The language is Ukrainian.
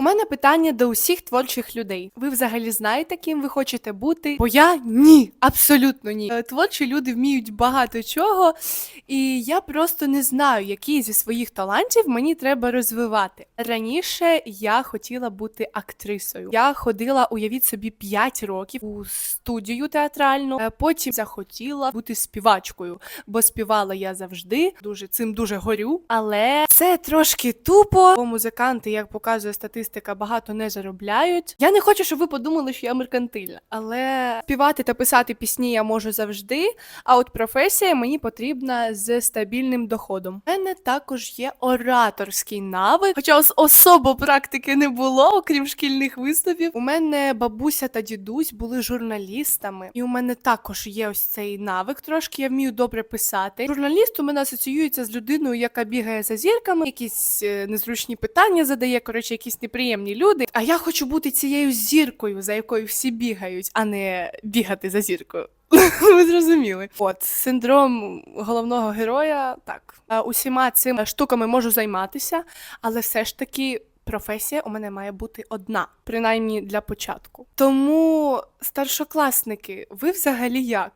У мене питання до усіх творчих людей. Ви взагалі знаєте, ким ви хочете бути? Бо я ні, абсолютно ні. Е, Творчі люди вміють багато чого, і я просто не знаю, які зі своїх талантів мені треба розвивати. Раніше я хотіла бути актрисою. Я ходила, уявіть собі, 5 років у студію театральну. Е, Потім захотіла бути співачкою, бо співала я завжди. Дуже цим дуже горю. Але це трошки тупо, бо музиканти, як показує статистика, багато не заробляють. Я не хочу, щоб ви подумали, що я меркантильна, але співати та писати пісні я можу завжди. А от професія мені потрібна з стабільним доходом. У мене також є ораторський навик, хоча ос- особо практики не було, окрім шкільних виступів. У мене бабуся та дідусь були журналістами, і у мене також є ось цей навик. Трошки я вмію добре писати. Журналіст у мене асоціюється з людиною, яка бігає за зірками, якісь е, незручні питання задає. Коротше, якісь неприємні люди. А я хочу бути цією зіркою, за якою всі бігають, а не бігати за зіркою. Ви зрозуміли. От синдром головного героя. Так, усіма цими штуками можу займатися, але все ж таки. Професія у мене має бути одна, принаймні для початку. Тому, старшокласники, ви взагалі як?